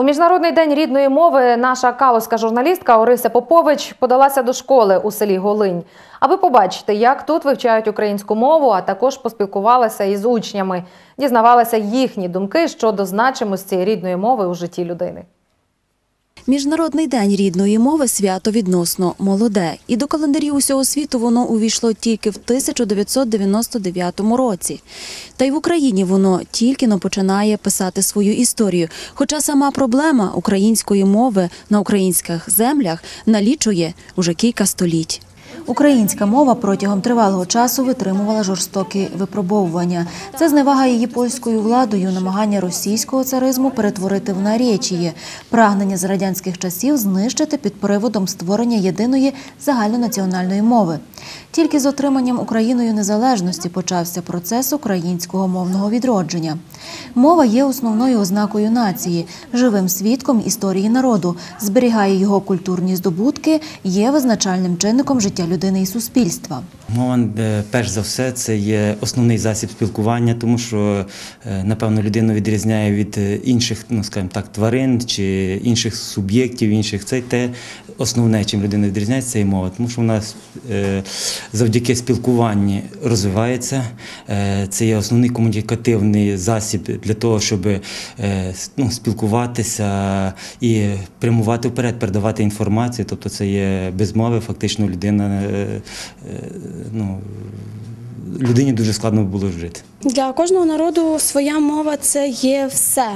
У міжнародний день рідної мови наша калузька журналістка Орися Попович подалася до школи у селі Голинь, аби побачити, як тут вивчають українську мову, а також поспілкувалася із учнями, дізнавалася їхні думки щодо значимості рідної мови у житті людини. Міжнародний день рідної мови свято відносно молоде, і до календарів усього світу воно увійшло тільки в 1999 році. Та й в Україні воно тільки но починає писати свою історію. Хоча сама проблема української мови на українських землях налічує уже кілька століть. Українська мова протягом тривалого часу витримувала жорстокі випробовування. Це зневага її польською владою, намагання російського царизму перетворити в наречіє, прагнення з радянських часів знищити під приводом створення єдиної загальнонаціональної мови. Тільки з отриманням Україною незалежності почався процес українського мовного відродження. Мова є основною ознакою нації, живим свідком історії народу, зберігає його культурні здобутки, є визначальним чинником життя людини і суспільства. Мова, е, перш за все, це є основний засіб спілкування, тому що, е, напевно, людину відрізняє від е, інших, ну скажімо так, тварин чи інших суб'єктів, інших. Це те основне, чим людина відрізняється, це є мова, тому що вона завдяки спілкуванню розвивається. Е, Це є основний комунікативний засіб для того, щоб е, ну, спілкуватися і прямувати вперед, передавати інформацію. Тобто це є без мови, фактично людина. е, ну, людині дуже складно було жити. Для кожного народу своя мова це є все.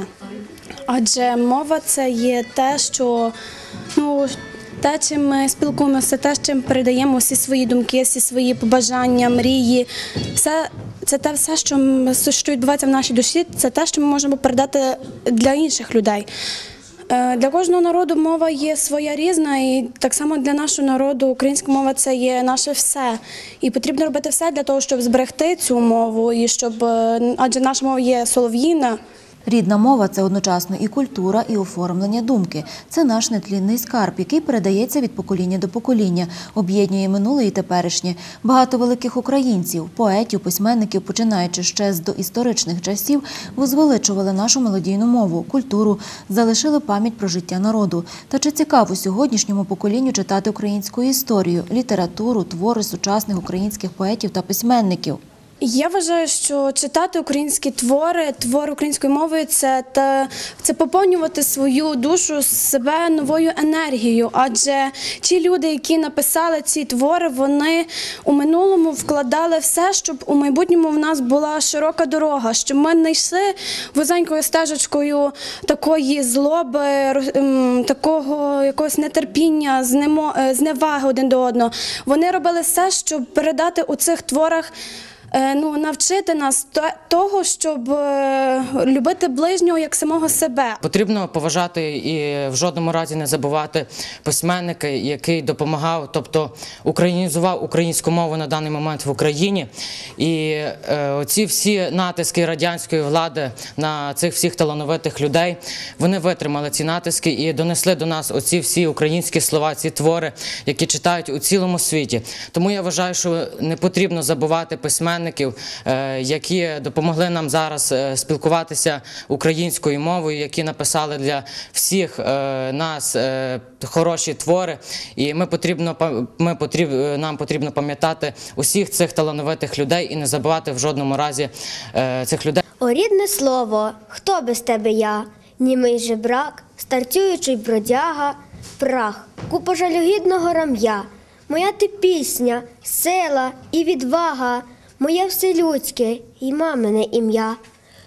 Адже мова це є те, що ну, те, чим ми спілкуємося, те, чим передаємо всі свої думки, всі свої побажання, мрії. Все, це те все, що, що відбувається в нашій душі, це те, що ми можемо передати для інших людей. Е, Для кожного народу мова є своя різна, і так само для нашого народу українська мова це є наше все. І потрібно робити все для того, щоб зберегти цю мову, і щоб е, адже наша мова є солов'їна. Рідна мова це одночасно і культура, і оформлення думки. Це наш нетлінний скарб, який передається від покоління до покоління, об'єднує минуле і теперішнє. Багато великих українців, поетів, письменників, починаючи ще з доісторичних часів, возвеличували нашу мелодійну мову, культуру, залишили пам'ять про життя народу. Та чи цікаво сьогоднішньому поколінню читати українську історію, літературу, твори сучасних українських поетів та письменників? Я вважаю, що читати українські твори, твори українською мовою це та це поповнювати свою душу себе новою енергією. Адже ті люди, які написали ці твори, вони у минулому вкладали все, щоб у майбутньому в нас була широка дорога, щоб ми не йшли вузенькою стежечкою такої злоби, ем, такого якогось нетерпіння, е, зневаги один до одного. Вони робили все, щоб передати у цих творах. Е, ну, навчити нас того, щоб е, любити ближнього як самого себе. Потрібно поважати і в жодному разі не забувати письменника, який допомагав, тобто українізував українську мову на даний момент в Україні. І е, оці всі натиски радянської влади на цих всіх талановитих людей вони витримали ці натиски і донесли до нас оці всі українські слова, ці твори, які читають у цілому світі. Тому я вважаю, що не потрібно забувати письменників, е, які допомогли нам зараз е, спілкуватися українською мовою, які написали для всіх е, нас хороші твори. І ми потрібно ми потріб, е, нам потрібно пам'ятати усіх цих талановитих людей і не забувати в жодному разі цих людей. О, рідне слово, хто без тебе я? Німий жебрак, старцюючий бродяга, прах, купа жалюгідного рам'я. Моя ти пісня, сила і відвага, моє вселюдське і мамине ім'я.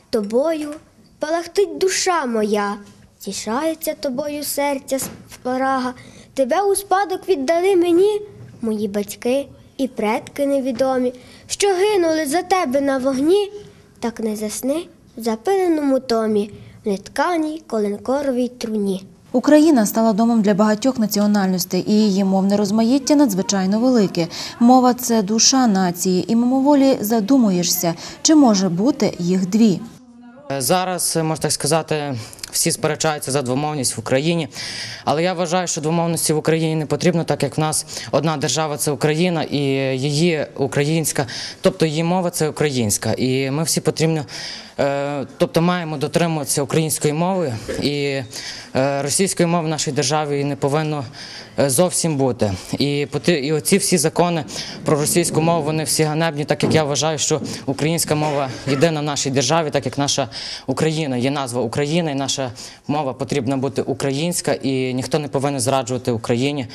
Тобою палахтить душа моя, тішається тобою серця спорага. Тебе у спадок віддали мені, мої батьки і предки невідомі, що гинули за тебе на вогні. Так не засни в запиленому томі, в нетканій коленкоровій труні. Україна стала домом для багатьох національностей, і її мовне розмаїття надзвичайно велике. Мова це душа нації, і мимоволі задумуєшся, чи може бути їх дві. Зараз, е, можна так сказати, всі сперечаються за двомовність в Україні. Але я вважаю, що двомовності в Україні не потрібно, так як в нас одна держава це Україна, і її українська, тобто її мова це українська. І ми всі потрібно Тобто маємо дотримуватися української мови і е, російської мови в нашій державі не повинно е, зовсім бути. І, і оці всі закони про російську мову вони всі ганебні, так як я вважаю, що українська мова єдина в нашій державі, так як наша Україна є назва України, і наша мова потрібна бути українська, і ніхто не повинен зраджувати Україні.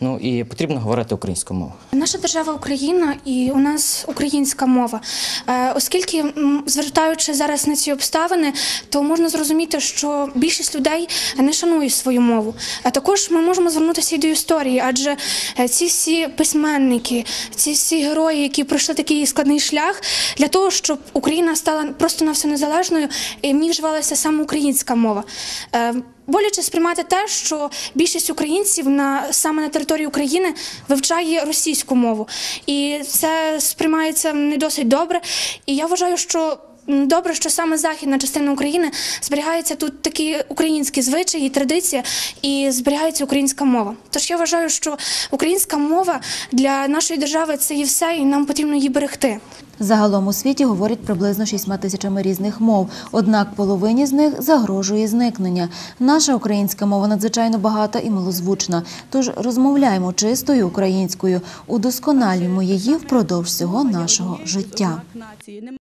Ну і потрібно говорити українською мовою. Наша держава Україна і у нас українська мова. Е, Оскільки, звертаючи зараз на ці обставини, то можна зрозуміти, що більшість людей не шанує свою мову. А також ми можемо звернутися і до історії, адже е, ці всі письменники, ці всі герої, які пройшли такий складний шлях для того, щоб Україна стала просто на все незалежною, і в ній вживалася саме українська мова. Е, Боляче сприймати те, що більшість українців на саме на території України вивчає російську мову, і це сприймається не досить добре. І я вважаю, що добре, що саме західна частина України зберігається тут такі українські звичаї, традиції, і зберігається українська мова. Тож я вважаю, що українська мова для нашої держави це є все, і нам потрібно її берегти. Загалом у світі говорять приблизно 6 тисячами різних мов, однак половині з них загрожує зникнення. Наша українська мова надзвичайно багата і милозвучна, тож розмовляємо чистою українською, удосконалюємо її впродовж всього нашого життя.